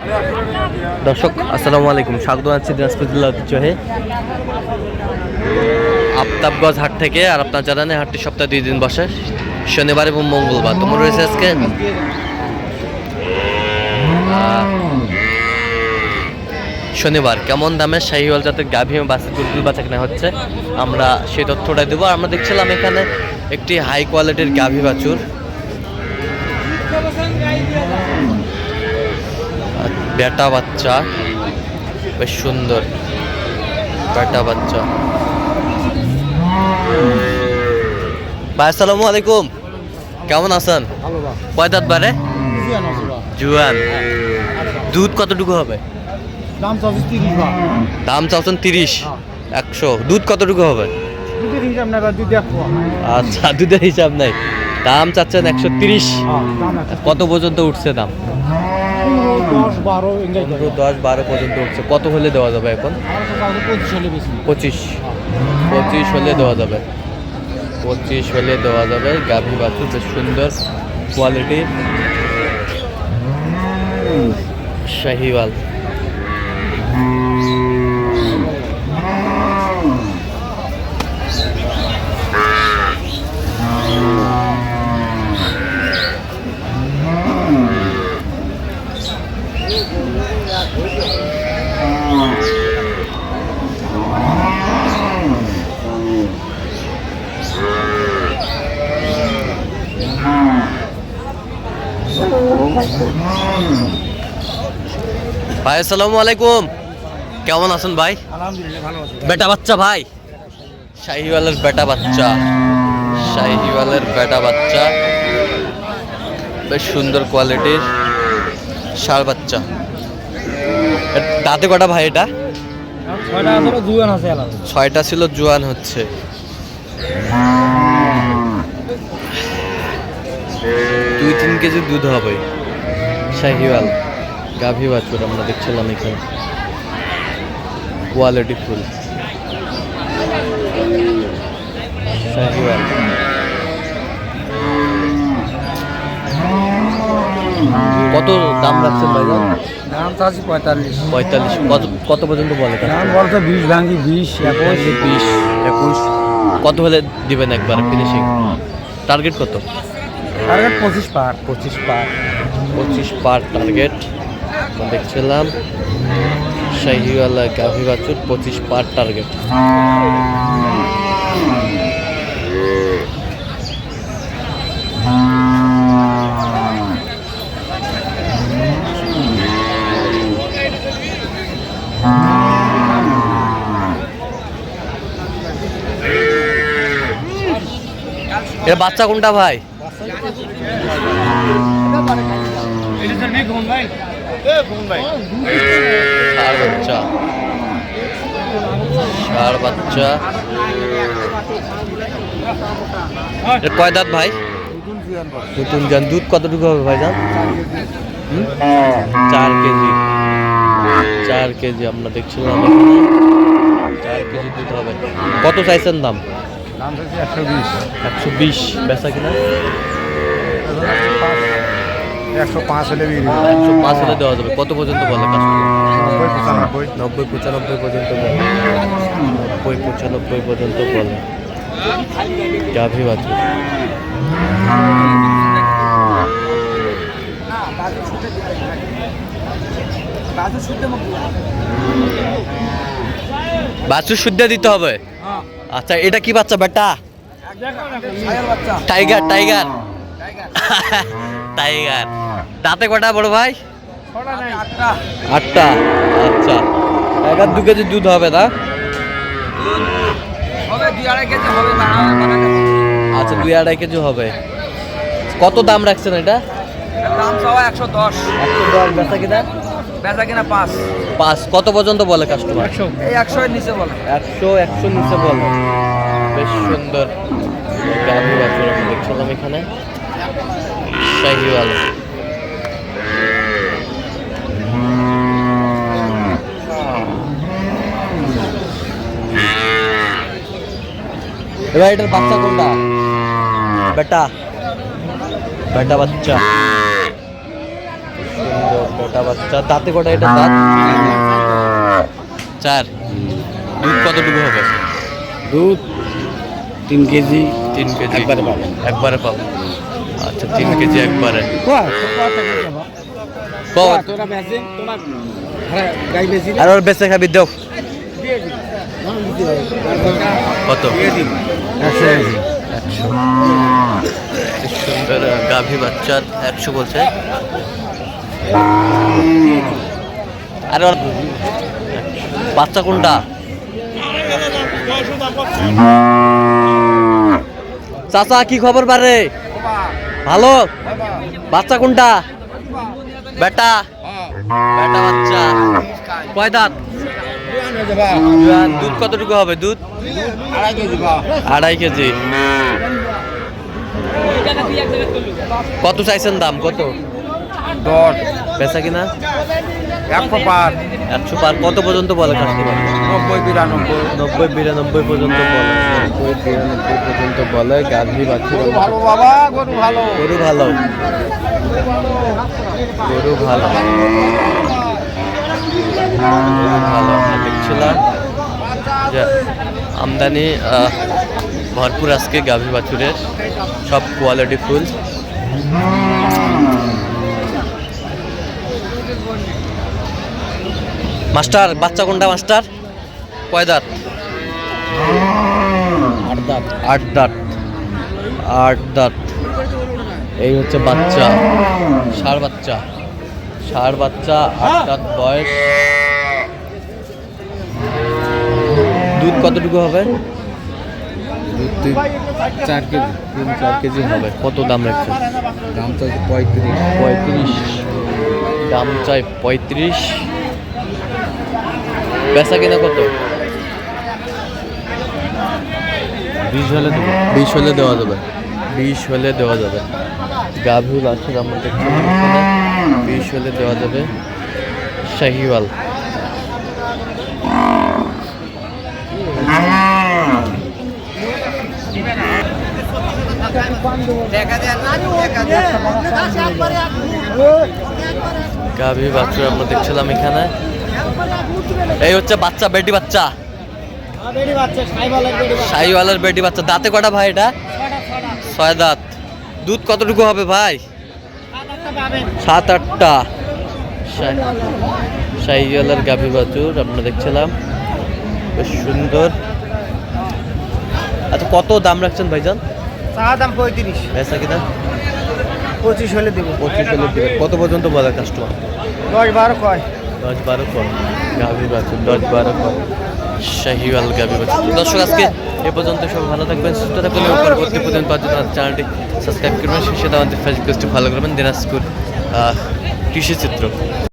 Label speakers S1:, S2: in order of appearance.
S1: দর্শক, আসসালামু আলাইকুম। স্বাগত জানাচ্ছি জেলা ঐতিহ্যহে আফতাবগঞ্জ হাট থেকে আর আপনার জানেন হাটটি সপ্তাহে দুই দিন বসে, শনিবার এবং মঙ্গলবার। তোমার রয়েছে আজকে? শনিবার। কেমন দামে শাহিওয়াল জাতের গাভী এবং বাসের দুধ বাচ্চা কেনা হচ্ছে? আমরা সেই তথ্যটা দেবো। আমরা দেখছিলাম এখানে একটি হাই কোয়ালিটির গাভী বাছুর। বেটা বাচ্চা। বেশ সুন্দর। বেটা বাচ্চা। ভাই আসসালামু আলাইকুম। কেমন আছেন?
S2: বা?
S1: বারে? জুয়ান দুধ কতটুকু হবে?
S2: দাম
S1: চাচ্ছেন তিরিশ। একশো। দুধ কতটুকু হবে? আচ্ছা দুধের হিসাব নাই। দাম চাচ্ছেন একশো তিরিশ।
S2: হ্যাঁ
S1: কত পর্যন্ত উঠছে দাম
S2: দশ বারো
S1: পনেরো দশ বারো পর্যন্ত উঠছে কত হলে দেওয়া যাবে এখন?
S2: পঁচিশ।
S1: পঁচিশ হলে দেওয়া যাবে। পঁচিশ হলে দেওয়া যাবে। গাভী বাছুর বেশ সুন্দর কোয়ালিটির শাহিওয়াল। ভাই আসসালামু আলাইকুম। কেমন আছেন ভাই? বেটা বাচ্চা ভাই? শাহিওয়ালের বেটা বাচ্চা। শাহিওয়ালের বেটা বাচ্চা। বেশ সুন্দর কোয়ালিটির ষাড় বাচ্চা। দাঁতে কটা ভাই এটা?
S2: ছয়টা
S1: ছিল জোয়ান হচ্ছে। দুই তিন কেজি দুধ হবে। শাহিওয়াল গাভী বাছুর আমরা দেখছিলাম এখানে। Quality full. শাহিওয়াল। কত দাম রাখছেন ভাইজান
S2: দাম? চাচ্ছি পঁয়তাল্লিশ।
S1: পঁয়তাল্লিশ। কত কত পর্যন্ত বলে
S2: দাম বলতে বিশ ভাঙ্গি বিশ একুশ।
S1: বিশ একুশ। কত হলে দিবেন একবার ফিনিশিং টার্গেট কত?
S2: টার্গেট পঁচিশ পার।
S1: পঁচিশ পার। পঁচিশ পার টার্গেট দেখছিলাম শাহিওয়ালা গাভী বাছুর পঁচিশ পার টার্গেট এর বাচ্চা কোনটা ভাই? ষাড় বাচ্চা ষাড় বাচ্চা। এর কয় দাঁত ভাই? নতুন দুধ কতটুকু হবে ভাই জান চার কেজি। চার কেজি আমরা দেখছিলাম চার কেজি দুধ হবে। কত চাইছেন দাম?
S2: দাম একশো বিশ।
S1: একশো বিশ। বেচা কিনা?
S2: একশো পাঁচ হলে
S1: একশো পাঁচ হলে দেওয়া যাবে। কত পর্যন্ত বলে
S2: নব্বই পঁচানব্বই।
S1: নব্বই পঁচানব্বই পর্যন্ত বলে। নব্বই পঁচানব্বই পর্যন্ত বলে। গাভী বাছুর বাছুর শুদ্ধ দিতে হবে? আচ্ছা এটা কি বাচ্চা বেটা? টাইগার। টাইগার। টাইগার। দাঁতে কটা বড় ভাই? আটটা। আচ্ছা। টাইগার দু কেজি দুধ হবে
S2: কেজি
S1: আচ্ছা দুই আড়াই কেজি হবে। কত দাম রাখছেন এটা?
S2: দাম চাওয়া একশো দশ।
S1: একশো দশ বেচা কিনা?
S2: বেচা কিনা পাঁচ।
S1: পাঁচ। কত পর্যন্ত বলে কাস্টমার
S2: এই একশো এর নিচে বলে।
S1: একশো একশো নিচে বলে। বেশ সুন্দর। গাভী বাছুর আমি দেখছিলাম এখানে। শাহিওয়াল। এবার এটার বাচ্চা কোনটা? বেটা। বেটা বাচ্চা। মোটা বাচ্চা। দাঁতে কটা এটা? দাঁত চার। দুধ কতটুকু হবে?
S3: দুধ তিন কেজি।
S1: তিন কেজি।
S3: একবারে পাবেন।
S1: একবারে পাবো? আচ্ছা তিন কেজি একবারে।
S3: বেশি
S1: আর ওর বেঁচে খাবি দেও কত?
S3: একশো
S1: সুন্দর গাভী বাচ্চার একশো বলছে। আর বাচ্চা কোনটা? চাচা, কি খবর বারে? ভালো? বাচ্চা কোনটা? বেটা? বেটা বাচ্চা। কয় দাঁত? দুধ কতটুকু হবে? দুধ?
S3: আড়াই কেজি। বা
S1: আড়াই কেজি কত চাইছেন দাম? কত?
S2: দশ।
S1: বেচা কিনা?
S2: একশো পাঁচ
S1: একশো পার। কত পর্যন্ত বলে কাস্টমার
S2: নব্বই বিরানব্বই।
S1: নব্বই বিরানব্বই পর্যন্ত বলে। নব্বই বিরানব্বই পর্যন্ত বলে গাভী বাচ্চা
S2: ভালো বাবা গরু ভালো।
S1: গরু ভালো। গরু ভালো। ভালো আমরা দেখছিলাম যে আমদানি ভরপুর আজকে গাভী বাছুরের সব কোয়ালিটি ফুল। মাস্টার বাচ্চা কোনটা মাস্টার? কয় দাঁত?
S3: আট দাঁত।
S1: আট দাঁত। আট দাঁত। এই হচ্ছে বাচ্চা সার বাচ্চা। ষাঁড় বাচ্চা আট বয়স। দুধ কতটুকু হবে?
S3: দুধ তিন চার কেজি
S1: তিন চার কেজি হবে। কত দাম রাখছে
S3: দাম তো পঁয়ত্রিশ।
S1: পঁয়ত্রিশ। দাম চাই পঁয়ত্রিশ। বেচা কিনা কত?
S3: বিশ হলে
S1: বিশ হলে দেওয়া যাবে। বিশ হলে দেওয়া যাবে। গাভী বাছুর আমরা দেখছি এখানে। বিশ হলে দেওয়া যাবে শাহিওয়াল। গাভী বাছুর আমরা দেখছিলাম এখানে। এই হচ্ছে বাচ্চা বেটি বাচ্চা। শাহিওয়ালের বেটি বাচ্চা। দাঁতে কটা ভাই এটা? ছয় দাঁত। দুধ কতটুকু হবে ভাই? সাত আটটা। শাহি- শাহিওয়ালের গাভী বাছুর আমরা দেখছিলাম। বেশ সুন্দর। আচ্ছা কত দাম রাখছেন ভাইজান?
S2: চা দাম পঁয়ত্রিশ।
S1: বেচা কিনা?
S2: পঁচিশ হলে দেবো।
S1: পঁচিশ হলে দিবে। কত পর্যন্ত বলে কাস্টমার
S2: দশ বারো কয়।
S1: দশ বারো কম গাভী বাছুর দশ বারো কম শাহিওয়াল বাছুর দর্শক, আজকে এ পর্যন্ত সব ভালো থাকবেন, সুস্থ থাকবেন এবং পরবর্তী পর্যন্ত চ্যানেলটি সাবস্ক্রাইব করবেন। সেটা আমাদের ফেসবুক পেজটি ফলো করবেন দিনাজপুর কৃষি চিত্র